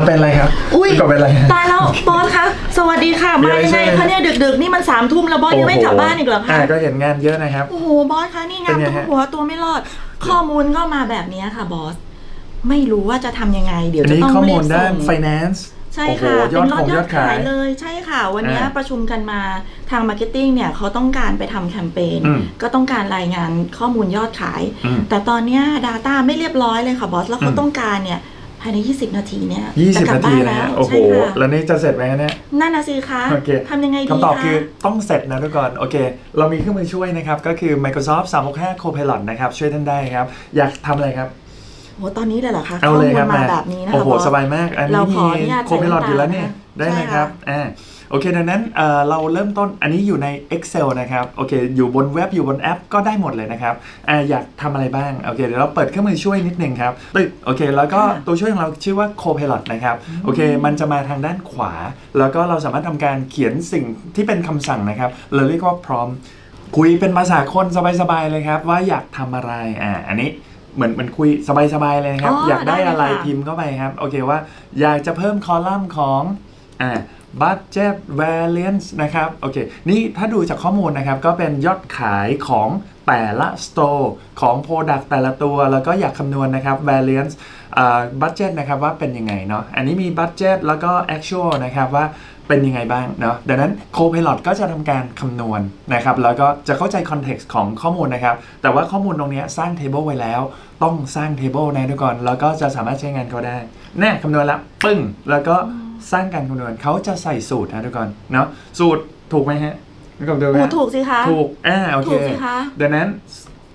อ่าเป็นอะไรครับอุ้ยก็เป็นอะไรฮะตายแล้วบอสคะสวัสดีค่ะมีมาอะไรยังไงช่วยคะเนี่ยดึกๆนี่มันสามทุ่มแล้วบอสยังไม่กลับบ้านอีกเหรออ่าคะก็เห็นงานเยอะนะครับ โอ้โหบอสคะนี่งานเป็นไงตัวฮะ หัวตัวไม่รอด ข้อมูลก็มาแบบนี้ค่ะบอสไม่รู้ว่าจะทำยังไง เดี๋ยวอันจะนี้ต้องข้อรีมูลบด้าส่น ง finance ใช่โอ้โหค่ะยอดเป็นของยอดขายเลยใช่ค่ะ วันนี้อ่าประชุมกันมาทางมาร์เก็ตติ้งเนี่ยเขาต้องการไปทำแคมเปญอืมก็ต้องการรายงานข้อมูลยอดขาย อืมแต่ตอนเนี้ย Data ไม่เรียบร้อยเลยค่ะบอส แล้วเขาอืมต้องการเนี่ย ภายใน 20 นาทีเนี่ยยี่สิจะบกลันาบ้ทีนนะแล้ฮะวโอ้โห ใช่ค่ะแล้วนี่จะเสร็จไหมฮะเนี่ย นั่นนะสิคะโอเคทำยังไงดีคำตอบคะคือต้องเสร็จนะทุกคนโอเค เรามีเครื่องมือช่วยนะครับ ก็คือ Microsoft 365 Copilot นะครับ ช่วยท่านได้ครับ อยากทำอะไรครับโหตอนนี้เลยเหรอคะเอาเลยครับข้อมูลมาแบบนี้นะคะโอ้โห บสสบายมาก อันเรานี้ขอมีอนุญาตโคเ p ล l อ t อยู่แล้วเนี่ยใส่ได้น้ำตาลนะครับอ่า โอเค ดังนั้นเอ่อเราเริ่มต้นอันนี้อยู่ใน Excel นะครับ โอเค อยู่บนเว็บอยู่บนแอปก็ได้หมดเลยนะครับอ่าอยากทำอะไรบ้าง โอเค เดี๋ยวเราเปิดเครื่องมือช่วยนิดนึงครับตึ๊กโอเค แล้วก็ตัวช่วยของเราชื่อว่า Copilot นะครับ โอเค มันจะมาทางด้านขวา แล้วก็เราสามารถทำการเขียนสิ่งที่เป็นคำสั่งนะครับ เราเรียกว่า prompt คุยเป็นภาษาคนสบายๆเลยครับ ว่าอยากทำอะไร อ่า อันนี้เหมือนเหมือนคุยสบายๆเลยนะครับอ๋ออยากได้ได้เลยอะไรค่ะพิมพ์เข้าไปครับ โอเคว่าอยากจะเพิ่มคอลัมน์ของ อ่า budget variance นะครับโอเคนี่ถ้าดูจากข้อมูลนะครับ ก็เป็นยอดขายของแต่ละ store ของ product แต่ละตัว แล้วก็อยากคำนวณนะครับ variance อ่า budget นะครับว่าเป็นยังไงเนาะอันนี้มี budget แล้วก็ actual นะครับว่าเป็นยังไงบ้างเนาะดังนั้น Copilot ก็จะทำการคำนวณนะครับ แล้วก็จะเข้าใจ context ของข้อมูลนะครับ แต่ว่าข้อมูลตรงนี้สร้าง table ไว้แล้ว ต้องสร้าง table นะทุกคนแล้วก็จะสามารถใช้งานเขาได้แน่คำนวณละปึ้ง แล้วก็ สร้างการคำนวณเขาจะใส่สูตรนะทุกคนเนาะสูตรถูกไหมฮะทุกคนดูไหมโอ้ฮะถูกสิคะ ถูกอ่าโอเคถูกสิคะ ดังนั้น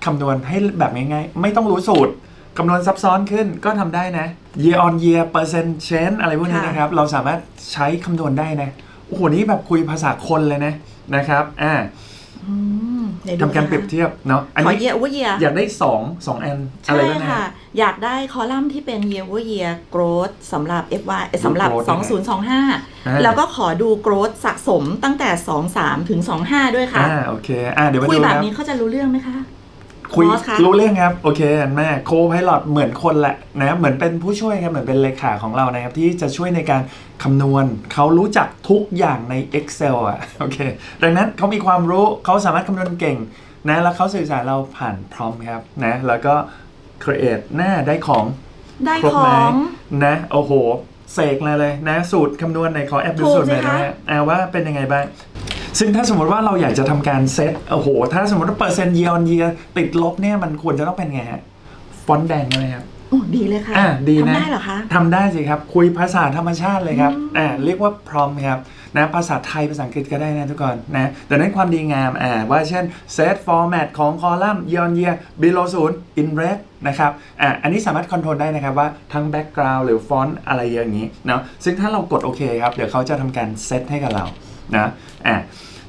คำนวณให้แบบง่ายๆ ไม่ต้องรู้สูตรคำนวณซับซ้อนขึ้นก็ทำได้นะ year on year percent change อะไรพวกนี้ค่ะ นะครับ เราสามารถใช้คำนวณได้นะ โอ้โห นี่แบบคุยภาษาคนเลยนะนะครับอ่า อืมเดี๋ยวดู ทำการนะคะเปรียบเทียบเนาะอันขอนี้ year over year อยากได้2 2อันอะไรใช่บ้างนะค่ะอยากได้คอลัมน์ที่เป็น year over year growth สำหรับ FY เอ่อสำหรับ growth นะฮะ2025 แล้วก็ขอดู growth สะสมตั้งแต่ 23 ถึง 25 ด้วยค่ะอ่าโอเคอ่าเดี๋ยวมาคุยดูแบนะบครับนี้เขาจะรู้เรื่องไหมคะ คุยบอสคะรู้เรื่องครับ โอเคแม่โคไพลอตเหมือนคนแหละนะเหมือนเป็นผู้ช่วยครับเหมือนเป็นเลขาของเรานะครับ ที่จะช่วยในการคำนวณเขารู้จักทุกอย่างใน Excel อะโอเคดังนั้นเขามีความรู้เขาสามารถคำนวณเก่งนะแล้วเขาสื่อสารเราผ่านพร้อมครับนะแล้วก็ create หน้าได้ของได้ครบขไหมองนะโอ้โหเสกมาเลยนะ สูตรคำนวณในขอแอปดูถูกสูตรหน่อยสินะคะฮะอ่าว่าเป็นยังไงบ้าง ซึ่งถ้าสมมติว่าเราอยากจะทำการเซตโอ้โห ถ้าสมมติว่าเปอร์เซ็นต์ year on year ติดลบเนี่ยมันควรจะต้องเป็นไงฮะฟอนต์แดงใช่ไหมครับโอ้ดีเลยค่ะอ่าดีนะทำได้เหรอคะทำได้สิครับ คุยภาษาธรรมชาติเลยครับอ่าเรียกว่าพร้อมครับนะภาษาไทยภาษาอังกฤษก็ได้นะทุกคนนะดังนั้นความดีงามอ่าว่าเช่น set format ของคอลัมน์ year on year below 0 in red นะครับอ่าอันนี้สามารถคอนโทรลได้นะครับว่าทั้ง background หรือฟอนต์อะไรอย่างนี้เนาะซึ่งถ้าเรากดโอเคครับ เดี๋ยวเขาจะทำการเซตให้กับเรา นะอ่า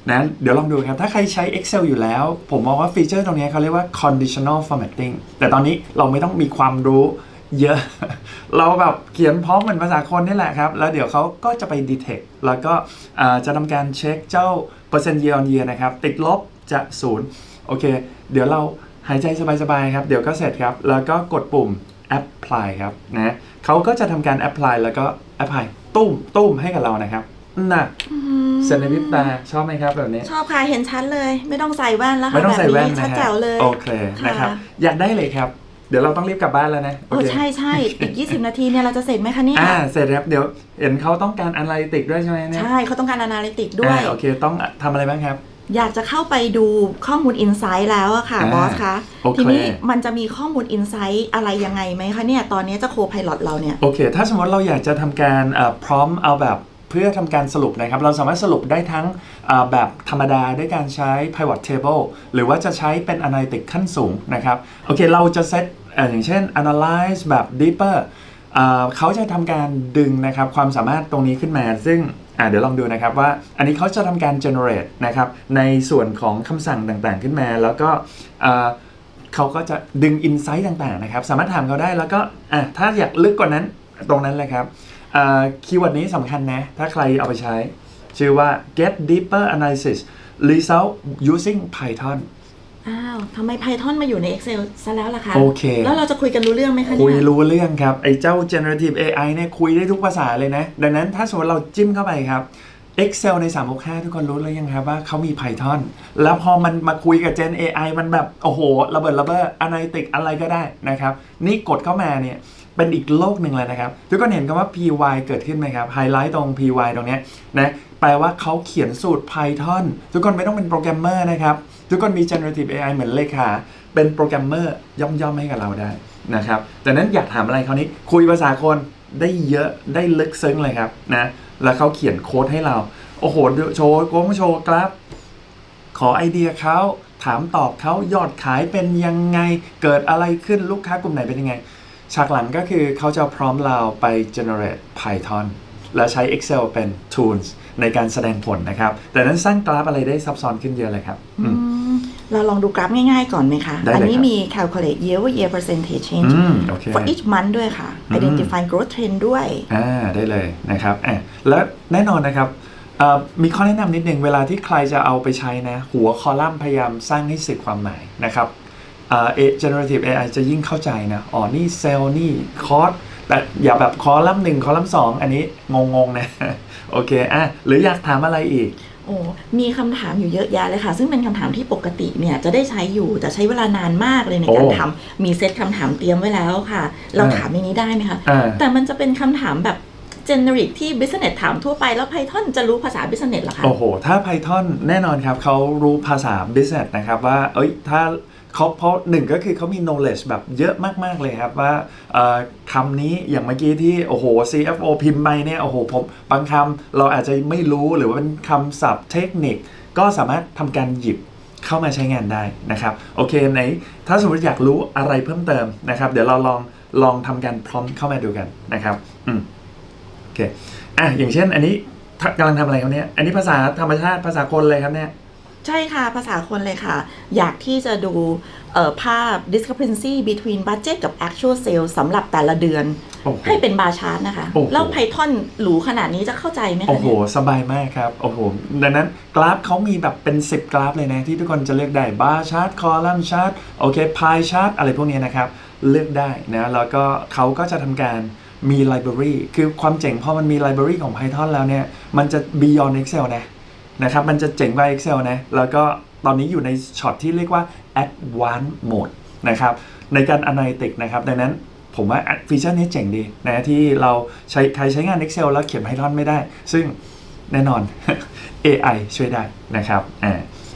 นะเดี๋ยวลองดูครับ ถ้าใครใช้ Excel อยู่แล้ว ผมมองว่าฟีเจอร์ตรงนี้เขาเรียกว่า conditional formatting แต่ตอนนี้เราไม่ต้องมีความรู้เยอะ เราแบบเขียนพร้อมเหมือนภาษาคนนี่แหละครับ แล้วเดี๋ยวเขาก็จะไป detect แล้วก็จะทำการเช็คเจ้าเปอร์เซ็นต์ year on year นะครับ ติดลบจะศูนย์โอเค เดี๋ยวเราหายใจสบายๆครับ เดี๋ยวก็เสร็จครับ แล้วก็กดปุ่ม apply ครับนะเขาก็จะทำการ apply แล้วก็ apply ตุ้มตุ้มให้กับเรานะครับ น่ะเสร็จในพริบตาชอบไหมครับแบบนี้ ชอบค่ะเห็นชัดเลย ไม่ต้องใส่แว่นแล้วค่ะไม่ต้องใส่แว่นบบนะชัดฮะแจ๋วเลยโอเคนะครับค่ะอยากได้เลยครับเดี๋ยวเราต้องรีบกลับบ้านแล้วนะ โอ้ใช่ใช่อีก 20 นาทีเนี่ยเราจะเสร็จไหมคะเนี่ยอ่าเสร็จครับเดี๋ยวเห็นเขาต้องการ analytic ด้วยใช่ไหมเนี่ย ใช่เขาต้องการ analytic ด้วยอ่าโอเค ต้องทำอะไรบ้างครับ อยากจะเข้าไปดูข้อมูล Insight แล้วอะค่ะอ่าบอสคะโอเคทีนี้มันจะมีข้อมูล Insight อะไรยังไงไหมคะเนี่ย ตอนนี้จะโค Pilot เราเนี่ย โอเค ถ้าสมมติเราอยากจะทำการเอ่อพร้อมเอาแบบ เพื่อทำการสรุปนะครับ เราสามารถสรุปได้ทั้งแบบธรรมดาด้วยการใช้ pivot table หรือว่าจะใช้เป็น analytic ขั้นสูงนะครับโอเคเราจะเซตอย่างเช่น analyze แบบ deeper เขาจะทำการดึงนะครับความสามารถตรงนี้ขึ้นมา ซึ่งเดี๋ยวลองดูนะครับว่าอันนี้เขาจะทำการ generate นะครับในส่วนของคำสั่งต่างๆขึ้นมา แล้วก็เอ่อเขาก็จะดึงอินไซต์ต่างๆนะครับ สามารถถามเขาได้แล้วก็อะถ้าอยากลึกกว่านั้นตรงนั้นเลยครับ คีย์เวิร์ดนี้สำคัญนะ ถ้าใครเอาไปใช้ ชื่อว่า get deeper analysis result using Python อ้าวทำไม Python มาอยู่ใน Excel ซะแล้วล่ะคะ โอเค แล้วเราจะคุยกันรู้เรื่องไหมคะคุยเนี่ยรู้เรื่องครับ ไอ้เจ้า generative AI เนี่ยคุยได้ทุกภาษาเลยนะ ดังนั้นถ้าสมมติเราจิ้มเข้าไปครับ Excel ใน 365 ทุกคนรู้แล้วยังครับว่าเขามี Python แล้วพอมันมาคุยกับ Gen AI มันแบบ โอ้โห ระเบิดระเบ้อ Analytic อะไรก็ได้นะครับ นี่กดเข้ามาเนี่ย เป็นอีกโลกหนึ่งเลยนะครับ ทุกคนเห็นคำว่า py เกิดขึ้นไหมครับ ไฮไลท์ตรง py ตรงนี้นะแปลว่าเขาเขียนสูตร Python ทุกคนไม่ต้องเป็นโปรแกรมเมอร์นะครับ ทุกคนมี generative AI เหมือนเลขา เป็นโปรแกรมเมอร์ย่อมๆให้กับเราได้นะครับแต่นั้นอยากถามอะไรคราวนี้ คุยภาษาคนได้เยอะได้ลึกซึ้งเลยครับนะแล้วเขาเขียนโค้ดให้เรา โอ้โห โชว์โค้งโชว์กราฟขอไอเดียเขาถามตอบเขายอดขายเป็นยังไง เกิดอะไรขึ้นลูกค้ากลุ่มไหนเป็นยังไง ฉากหลังก็คือเขาจะพร้อมเราไป generate Python และใช้ Excel เป็น tools ในการแสดงผลนะครับ แต่นั้นสร้างกราฟอะไรได้ซับซ้อนขึ้นเยอะเลยครับอืมอืมเราลองดูกราฟง่ายๆก่อนไหมคะได้เลยอันี้ครับมี calculate year over year percentage change อืมโอเค for each month ด้วยค่ะ identify growth trend ด้วย อ่า ได้เลยนะครับอะและแน่นอนนะครับเอ่อมีข้อแนะนำนิดนึงเวลาที่ใครจะเอาไปใช้นะ หัวคอลัมน์พยายามสร้างให้สื่อความหมายนะครับ เอ่อ A- generative AI จะยิ่งเข้าใจนะอ๋อนี่เซลล์นี่คอร์สแต่อย่าแบบคอลัมน์หนึ่งคอลัมน์สองอันนี้งงๆนะโอเคอะหรืออยากถามอะไรอีกโอ้มีคำถามอยู่เยอะแยะเลยค่ะ ซึ่งเป็นคำถามที่ปกติเนี่ยจะได้ใช้อยู่แต่ใช้เวลานานมากเลยในการโอ้ทำมีเซตคำถามเตรียมไว้แล้วค่ะ เราอ่าถามในนี้ได้ไหมคะอ่าแต่มันจะเป็นคำถามแบบ generic ที่ business ถามทั่วไปแล้ว Python จะรู้ภาษา business เหรอคะ โอ้โห ถ้า Python แน่นอนครับเขารู้ภาษา business นะครับว่า เอ้ย ถ้า เขาเพราะหนึ่งก็คือเขามี knowledge แบบเยอะมาก ๆ เลยครับ ว่าคำนี้อย่างเมื่อกี้ที่ โอ้โห CFO พิมพ์ไปเนี่ย โอ้โห ผมบางคำเราอาจจะไม่รู้หรือว่าเป็นคำศัพท์เทคนิค ก็สามารถทำการหยิบเข้ามาใช้งานได้นะครับ โอเคไหนถ้าสมมติอยากรู้อะไรเพิ่มเติมนะครับ เดี๋ยวเราลองลองทำการพร้อมเข้ามาดูกันนะครับอืมโอเคอะอย่างเช่นอันนี้กำลังทำอะไรครับเนี่ยอันนี้ภาษาธรรมชาติภาษาคนเลยครับเนี่ย ใช่ค่ะ ภาษาคนเลยค่ะ อยากที่จะดูเอ่อภาพ discrepancy between budget กับ actual sales สำหรับแต่ละเดือนโอ้โหให้เป็นบาร์ชาร์ตนะคะโอ้โหแล้ว Python หรูขนาดนี้จะเข้าใจไหมคะโอ้โหเนี่ยสบายมากครับ โอ้โห ดังนั้นกราฟเขามีแบบเป็น 10 กราฟเลยนะ ที่ทุกคนจะเลือกได้บาร์ชาร์ตคอลัมน์ชาร์ตโอเคพายชาร์ตอะไรพวกนี้นะครับ เลือกได้นะ แล้วก็เขาก็จะทำการมีไลบรารีคือความเจ๋งพอมันมีไลบรารีของ Python แล้วเนี่ย มันจะ beyond Excel นะ นะครับมันจะเจ๋งกว่า Excel นะ แล้วก็ตอนนี้อยู่ในช็อตที่เรียกว่า advanced mode นะครับในการ analytic นะครับ ดังนั้นผมว่าฟีเจอร์นี้เจ๋งดีนะที่เราใช้ใครใช้งาน Excel แล้วเขียน Python ไม่ได้ ซึ่งแน่นอน AI ช่วยได้นะครับอ่า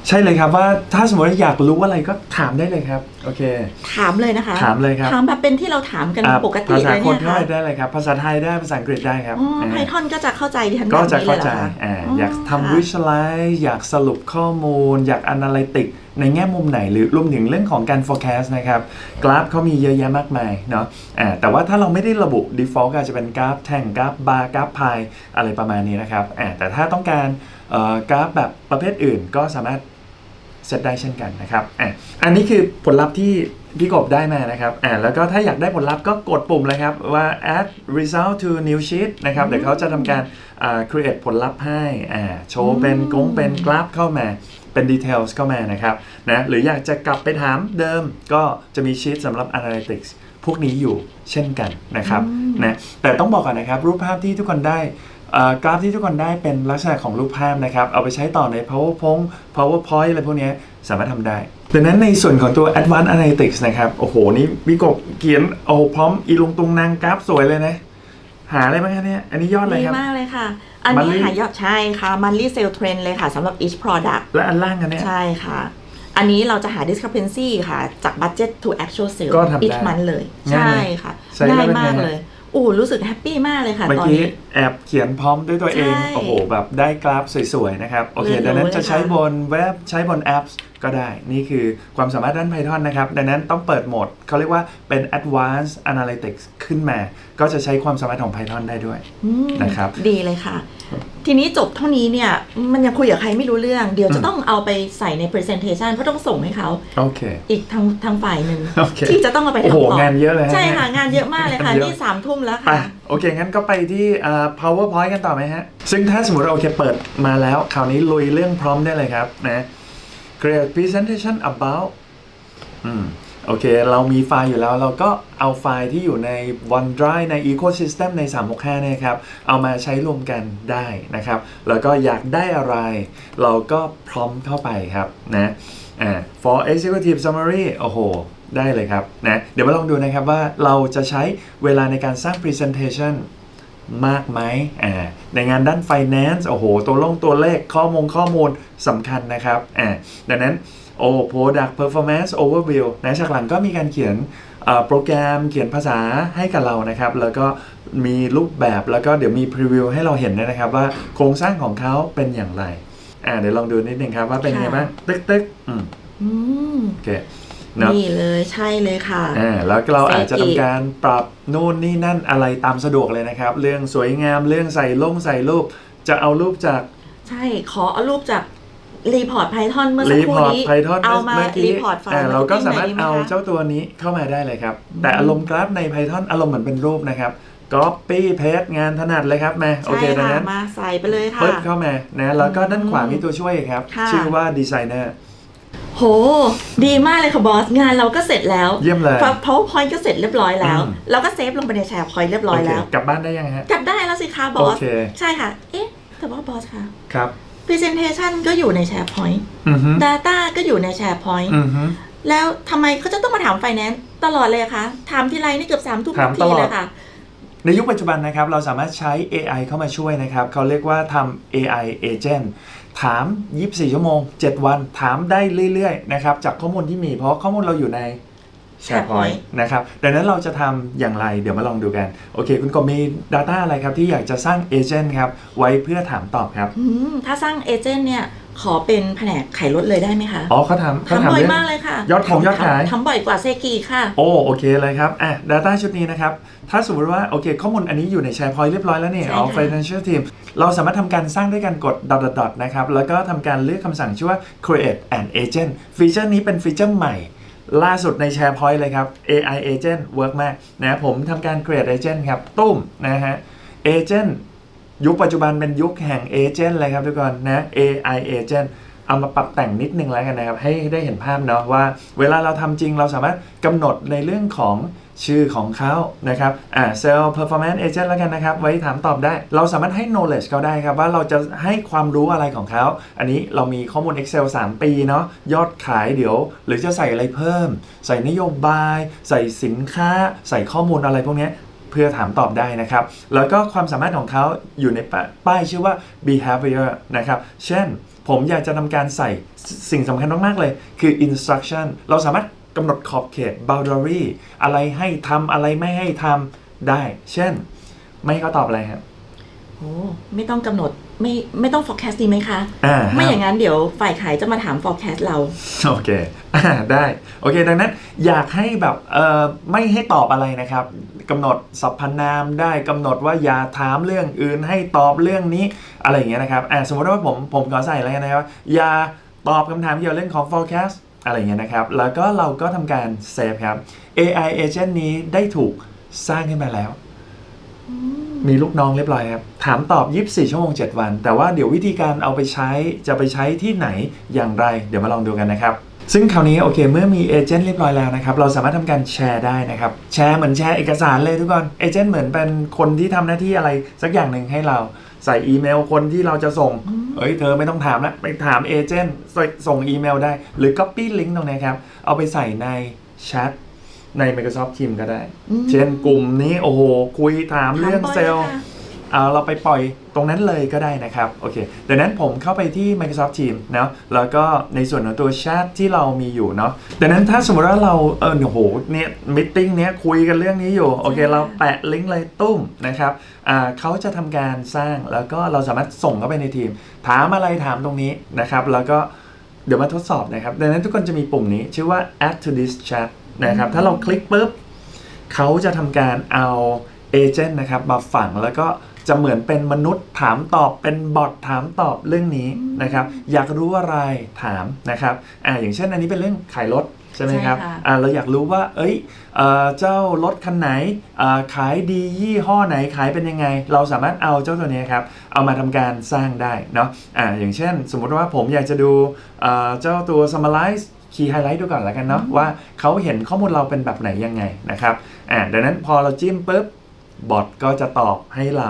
ใช่เลยครับว่าถ้าสมมติว่าอยากรู้อะไรก็ถามได้เลยครับโอเค ถามเลยนะคะ ถามเลยครับถามแบบเป็นที่เราถามกันอ่าปกติภาษาเลยคนเนี่ยได้ค่ะได้เลยครับภาษาไทยได้ภาษาอังกฤษได้ครับอ๋ออ่า Python ก็จะเข้าใจดิฉันก็แบบจะนี้เลเข้ายเหรใจอคะอ่าอ๋ออยากค่ะทำ visualize อยากสรุปข้อมูล อยาก analytic ในแง่มุมไหนหรือรวมถึงเรื่องของการ forecast นะครับกราฟเขามีเยอะแยะมากมายเนาะอ่าแต่ว่าถ้าเราไม่ได้ระบุ default ก็อาจจะเป็นกราฟแท่งกราฟบาร์กราฟพายอะไรประมาณนี้นะครับอ่าแต่ถ้าต้องการเอ่อ กราฟแบบประเภทอื่นก็สามารถเซตได้เช่นกันนะครับอะอันนี้คือผลลัพธ์ที่พี่กบได้มานะครับอ่าแล้วก็ถ้าอยากได้ผลลัพธ์ก็กดปุ่มเลยครับว่า add result to new sheet นะครับ เดี๋ยวเขาจะทำการอ่า create ผลลัพธ์ให้อ่าโชว์เป็นกงเป็นกราฟเข้ามาเป็น details เข้ามานะครับนะหรืออยากจะกลับไปถามเดิมก็จะมีชีตสำหรับ analytics พวกนี้อยู่เช่นกันนะครับนะแต่ต้องบอกก่อนนะครับ รูปภาพที่ทุกคนได้เอ่อ กราฟที่ทุกคนได้เป็นลักษณะของรูปภาพนะครับ เอาไปใช้ต่อใน powerpoint powerpoint อะไรพวกเนี้ยสามารถทำได้ดังนั้นในส่วนของตัว advanced analytics นะครับ โอ้โห นี่วิกบเขียนโอ้โหพร้อมอีลุงตุงนางกราฟสวยเลยนะ หาอะไรบ้างคะเนี่ย อันนี้ยอดอะไรดีครับมากเลยค่ะ อันนี้ Monthly หายอดใช่ค่ะ monthly sale trend เลยค่ะสำหรับ each product และอันล่างกันเนี่ยใช่ค่ะ อันนี้เราจะหา discrepancy ค่ะ จาก budget to actual sale ก็ทำได้ each month เลย ง่ายใช่ไหมค่ะ ใช้แล้วง่ายเป็นไงมากฮะ เลยอู้รู้สึกแฮปปี้มากเลยค่ะ เมื่อตอนกี้นี้ แอบเขียนพร้อมด้วยตัวเอง ใช่โอ้โห แบบได้กราฟสวยๆ นะครับ โอเค เรียนรู้ดังนั้นจะเลยค่ะ ใช้บนเว็บใช้บนแอปก็ได้ นี่คือความสามารถด้าน Python นะครับ ดังนั้นต้องเปิดโหมดเขาเรียกว่าเป็น Advanced Analytics ขึ้นมา ก็จะใช้ความสามารถของ Python ได้ด้วย อืมนะครับดีเลยค่ะ ทีนี้จบเท่านี้เนี่ย มันยังคุยกับใครไม่รู้เรื่อง เดี๋ยวจะต้องเอาไปใส่ใน presentation เพราะต้องส่งให้เขา โอเค อีกทางทางฝ่ายหนึ่งโอเคที่จะต้องเอาไปโอ้ทำโหต่องานเยอะเลยฮะใช่ค่ะ งานเยอะมากเลยค่ะ งานเยอะนี่สามทุ่มแล้วไปค่ะ โอเค งั้นก็ไปที่ PowerPoint กันต่อไหมฮะ ซึ่งถ้าสมมติเราโอเคเปิดมาแล้วคราวนี้ลุยเรื่องพร้อมได้เลยครับนะ create presentation about อืมโอเค เรามีไฟล์อยู่แล้ว เราก็เอาไฟล์ที่อยู่ใน OneDrive ใน Ecosystem ใน 365เนี่ยครับ เอามาใช้รวมกันได้นะครับ แล้วก็อยากได้อะไร เราก็พร้อมเข้าไปครับนะอ่า for executive summary โอ้โห ได้เลยครับนะเดี๋ยวมาลองดูนะครับว่าเราจะใช้เวลาในการสร้าง presentation มากไหมอ่าในงานด้าน finance โอ้โห ตัวลงตัวเลขข้อมูลข้อมูลสำคัญนะครับอ่าดังนั้นโอ้ product performance overview นะฉากหลังก็มีการเขียนเอ่อโปรแกรมเขียนภาษาให้กับเรานะครับ แล้วก็มีรูปแบบแล้วก็เดี๋ยวมีพรีวิวให้เราเห็นด้วยนะครับว่าโครงสร้างของเขาเป็นอย่างไรอ่าเดี๋ยวลองดูนิดนึงครับว่าเป็นยังไงค่ะบ้างตึ๊กตึ๊กอืมอืมโอเคเนอะนี่เลยใช่เลยค่ะอ่าแล้วเราอาจจะเซฟอีกทำการปรับนู่นนี่นั่นอะไรตามสะดวกเลยนะครับ เรื่องสวยงามเรื่องใส่ลงใส่รูป จะเอารูปจากใช่ขอเอารูปจากรีพอร์ต Python เมื่อสักรีครู่พอร์ตนี้ไพทอนเอามาเมื่อกี้รีพอร์ตไฟล์อ่าเราก็สามารถหน่เอายดีไหมคะเจ้าตัวนี้เข้ามาได้เลยครับ แต่อารมณ์กราฟใน Python อารมณ์เหมือนเป็นรูปนะครับ Copy Paste งานถนัดเลยครับแม่โอใช่เคดังค่ะนั้นมาใส่ไปเลยค่ะปึ๊บเข้ามานะแล้วก็ด้านขวามีตัวช่วยครับค่ะชื่อว่า Designer โห ดีมากเลยค่ะบอส งานเราก็เสร็จแล้วเยี่ยมเลย PowerPoint ก็เสร็จเรียบร้อยแล้ว อืม เราก็เซฟลงไปในแชร์พอยต์เรียบร้อยแล้ว โเคกลับบ้านได้ยังฮะ กลับได้แล้วสิคะบอส โอเค ใช่ค่ะ เอ๊ะ แต่ว่าบอสค่ะครับ Presentation ก็อยู่ใน SharePoint อือฮึ Data ก็อยู่ใน SharePoint อือฮึ แล้วทำไมเขาจะต้องมาถาม Finance ตลอดเลยอะคะ ถามทีไรนี่เกือบสามทุ่มถามทุกตทีลอด เลยค่ะ ในยุคปัจจุบันนะครับ เราสามารถใช้ AI เข้ามาช่วยนะครับ เขาเรียกว่าทำ AI agent ถาม 24 ชั่วโมง 7 วันถามได้เรื่อยๆนะครับจากข้อมูลที่มีเพราะข้อมูลเราอยู่ใน SharePoint นะครับดังนั้นเราจะทำอย่างไรเดี๋ยวมาลองดูกัน โอเค คุณกบมี Data อะไรครับ ที่อยากจะสร้าง agent ครับ ไว้เพื่อถามตอบครับอืมถ้าสร้างเอเจนต์เนี่ย ขอเป็นแผนกขายรถเลยได้ไหมคะอ๋อเขาทำเขาทำทำบ่อยเรื่องมากเลยค่ะ ยอดของยอดขายทำทำบ่อยกว่าเซกีค่ะ โอ้โอเคเลยครับอะ Data ชุดนี้นะครับ ถ้าสมมติว่าโอเค ข้อมูลอันนี้อยู่ใน SharePoint เรียบร้อยแล้วเนี่ยใช่เอาค่ะ Financial Team เราสามารถทำการสร้างด้วยการกด dot dot dot นะครับ แล้วก็ทำการเลือกคำสั่งชื่อว่า create an agent ฟีเจอร์นี้เป็นฟีเจอร์ใหม่ล่าสุดใน SharePoint เลยครับ AI agent work มากนะผมทำการ create agent ครับ ตุ้มนะฮะ agent ยุคปัจจุบันเป็นยุคแห่ง agent เลยครับทุกคนนะ AI agent เอามาปรับแต่งนิดนึงแล้วกันนะครับ ให้ได้เห็นภาพเนาะว่าเวลาเราทำจริงเราสามารถกำหนดในเรื่องของชื่อของเขานะครับอ่า sell performance agent แล้วกันนะครับ ไว้ถามตอบได้ เราสามารถให้ knowledge เขาได้ครับ ว่าเราจะให้ความรู้อะไรของเขา อันนี้เรามีข้อมูล Excel 3 ปีเนาะยอดขายเดี๋ยว หรือจะใส่อะไรเพิ่ม ใส่นโยบาย ใส่สินค้า ใส่ข้อมูลอะไรพวกนี้ เพื่อถามตอบได้นะครับ แล้วก็ความสามารถของเขาอยู่ในป้ายป้ายชื่อว่า behavior นะครับ เช่น ผมอยากจะทำการใส่สิ่งสำคัญมาก ๆ เลย คือ instruction เราสามารถกำหนดขอบเขต boundary อะไรให้ทำอะไรไม่ให้ทำได้ เช่น ไม่ให้เขาตอบอะไรครับโอ้ไม่ต้องกำหนด ไม่ไม่ต้อง forecast ดีไหมคะ อ่าไม่อย่างนั้นเดี๋ยวฝ่ายขายจะมาถาม forecast เรา โอเคอ่าได้โอเค ดังนั้นอยากให้แบบเอ่อไม่ให้ตอบอะไรนะครับกำหนดสรรพนามได้กำหนดว่าอย่าถามเรื่องอื่นให้ตอบเรื่องนี้อะไรอย่างเงี้ยนะครับอ่าสมมติว่าผมผมขอใส่อะไรกันนะครับอย่าตอบคำถามเกี่ยวกับเรื่องของ forecast อะไรอย่างเงี้ยนะครับ แล้วก็เราก็ทำการ save ครับ AI agent นี้ได้ถูกสร้างขึ้นมาแล้วมี มีลูกน้องเรียบร้อยครับ ถามตอบ 24 ชั่วโมง 7 วัน แต่ว่าเดี๋ยววิธีการเอาไปใช้จะไปใช้ที่ไหนอย่างไร เดี๋ยวมาลองดูกันนะครับ ซึ่งคราวนี้โอเค เมื่อมีเอเจนต์เรียบร้อยแล้วนะครับ เราสามารถทำการแชร์ได้นะครับ แชร์เหมือนแชร์เอกสารเลยทุกคนเอเจนต์เหมือนเป็นคนที่ทำหน้าที่อะไรสักอย่างหนึ่งให้เราใส่อีเมลคนที่เราจะส่ง เอ้ยเธอไม่ต้องถามและไปถามเอเจนต์ส่งอีเมลได้ หรือ Copy Link ตรงนี้ครับ เอาไปใส่ในแชท ใน Microsoft Teams ก็ได้อืมเช่นกลุ่มนี้โอ้โหคุยถามเรื่องถามบ่อยเซลล์ค่ะเอาเราไปปล่อยตรงนั้นเลยก็ได้นะครับ โอเคดังนั้นผมเข้าไปที่ Microsoft Teams เนาะแล้วก็ในส่วนของตัวแชทที่เรามีอยู่เนาะดังนั้นถ้าสมมติว่าเราเออโอ้โหเนี่ยมิ팅เนี้ยคุยกันเรื่องนี้อยู่โอเคใช่ค่ะเราแปะลิงก์เลยตุ้มนะครับอ่าเขาจะทำการสร้างแล้วก็เราสามารถส่งเข้าไปในทีม ถามอะไรถามตรงนี้นะครับ แล้วก็เดี๋ยวมาทดสอบนะครับ ดังนั้นทุกคนจะมีปุ่มนี้ชื่อว่า add to this chat นะครับ ถ้าเราคลิกปุ๊บเขาจะทำการเอาเอเจนต์นะครับมาฝังแล้วก็จะเหมือนเป็นมนุษย์ถามตอบเป็นบอทถามตอบเรื่องนี้นะครับ อยากรู้อะไรถามนะครับอ่าอย่างเช่นอันนี้เป็นเรื่องขายรถใช่ไหมครับใช่ค่ะอ่าเราอยากรู้ว่า เอ้ยเอ่อเจ้ารถคันไหนอ่าขายดียี่ห้อไหนขายเป็นยังไง เราสามารถเอาเจ้าตัวเนี้ยครับเอามาทำการสร้างได้เนาะอ่าอย่างเช่น สมมุติว่าผมอยากจะดูเอ่อเจ้าตัว summarize คีย์ไฮไลท์ดูก่อนแล้วกันเนาะว่าเขาเห็นข้อมูลเราเป็นแบบไหนยังไงนะครับอ่าดังนั้นพอเราจิ้มปุ๊บบอทก็จะตอบให้เรา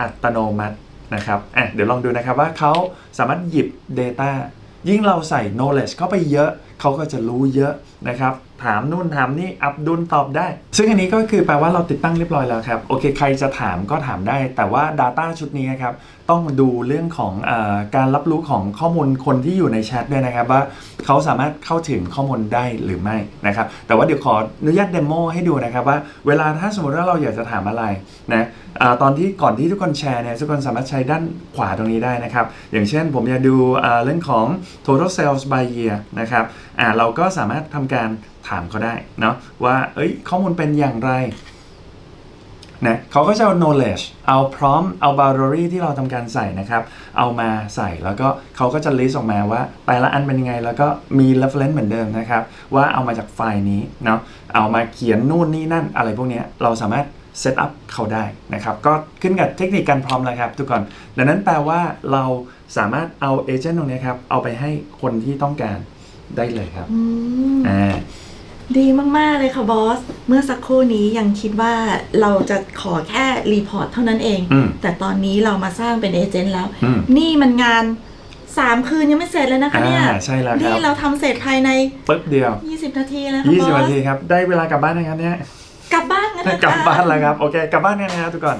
อัตโนมัตินะครับอะเดี๋ยวลองดูนะครับว่าเขาสามารถหยิบ Data ยิ่งเราใส่ knowledge เข้าไปเยอะ เขาก็จะรู้เยอะนะครับ ถามนู่นถามนี่อับดุลตอบได้ ซึ่งอันนี้ก็คือแปลว่าเราติดตั้งเรียบร้อยแล้วครับ โอเค ใครจะถามก็ถามได้ แต่ว่า Data ชุดนี้ครับ ต้องดูเรื่องของอการรับรู้ของข้อมูลคนที่อยู่ในแชทด้วยนะครับ ว่าเขาสามารถเข้าถึงข้อมูลได้หรือไม่นะครับ แต่ว่าเดี๋ยวขออนุญาตเดโมให้ดูนะครับว่าเวลาถ้าสมมติว่าเราอยากจะถามอะไรนะอตอนที่ก่อนที่ทุกคนแชร์เนี่ยทุกคนสามารถใช้ด้านขวาตรงนี้ได้นะครับ อย่างเช่นผมอยากดูเรื่องของ total sales by year นะครับเราก็สามารถทำการ ถามเขาได้เนาะว่าเอ้ยข้อมูลเป็นอย่างไรนะเขาก็จะเอา knowledge เอาพร้อมเอา boundary ที่เราทำการใส่นะครับ เอามาใส่แล้วก็เขาก็จะ list ออกมาว่า แต่ละอันเป็นยังไง แล้วก็มี reference เหมือนเดิมนะครับ ว่าเอามาจากไฟล์นี้เนาะเอามาเขียนนู่นนี่นั่นอะไรพวกเนี้ยเราสามารถ set up เขาได้นะครับ ก็ขึ้นกับเทคนิคการพร้อมแล้วครับ ทุกคนดังนั้นแปลว่าเราสามารถเอาเอเจนต์ตรงเนี้ยครับ เอาไปให้คนที่ต้องการได้เลยครับอืมอ่า ดีมาก ๆ เลยค่ะบอส เมื่อสักครู่นี้ยังคิดว่าเราจะขอแค่รีพอร์ตเท่านั้นเอง อืมแต่ตอนนี้เรามาสร้างเป็นเอเจนต์แล้ว อืม นี่มันงาน3คืนยังไม่เสร็จเลยนะคะเนี่ย อ่าใช่แล้วครับนี่เราทำเสร็จภายใน ปึ๊บเดียว 20 นาทีแล้วค่ะบอ20นาสทีครับ ได้เวลากลับบ้านนะครับเนี่ย กลับบ้านกันเถอะกลับค่ะบ้านแล้วครับ โอเค กลับบ้านกันนะครับทุกคน